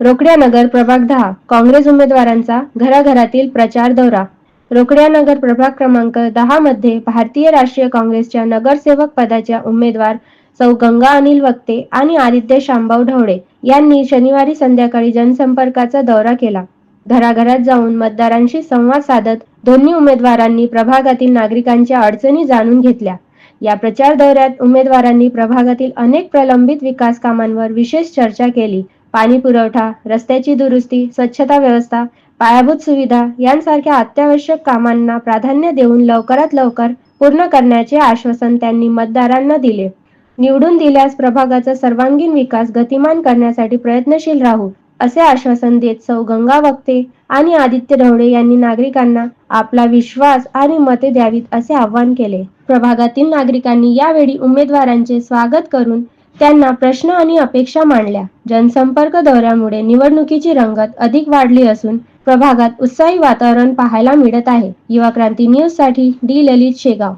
रोकड्या नगर प्रभाग दहा काँग्रेस उमेदवारांचा घराघरातील प्रचार दौरा. रोकड्या नगर प्रभाग क्रमांक दहा मध्ये भारतीय राष्ट्रीय काँग्रेसच्या नगरसेवक पदाच्या उमेदवार सौ गंगा अनिल वक्ते आणि आदित्य शांभाऊ ढवळे यांनी शनिवारी संध्याकाळी जनसंपर्काचा दौरा केला. घराघरात जाऊन मतदारांशी संवाद साधत दोन्ही उमेदवारांनी प्रभागातील नागरिकांच्या अडचणी जाणून घेतल्या. या प्रचार दौऱ्यात उमेदवारांनी प्रभागातील अनेक प्रलंबित विकास कामांवर विशेष चर्चा केली. पाणी पुरवठा रस्त्याची दुरुस्ती स्वच्छता व्यवस्था पायाभूत सुविधा यांसारख्या अत्यावश्यक कामांना प्राधान्य देऊन लवकरात लवकर पूर्ण करण्याचे आश्वासन त्यांनी मतदारांना दिले. निवडून दिल्यास प्रभागाचा सर्वांगीण विकास गतिमान करण्यासाठी प्रयत्नशील राहू असे आश्वासन देत सौ गंगा वक्ते आणि आदित्य ढवळे यांनी नागरिकांना आपला विश्वास आणि मते द्यावीत असे आवाहन केले. प्रभागातील नागरिकांनी यावेळी उमेदवारांचे स्वागत करून त्यांना प्रश्न आणि अपेक्षा मांडल्या. जनसंपर्क दौऱ्यामुळे निवडणुकीची रंगत अधिक वाढली असून प्रभागात उत्साही वातावरण पाहायला मिळत आहे. युवा क्रांती न्यूजसाठी डी. ललित शेगाव.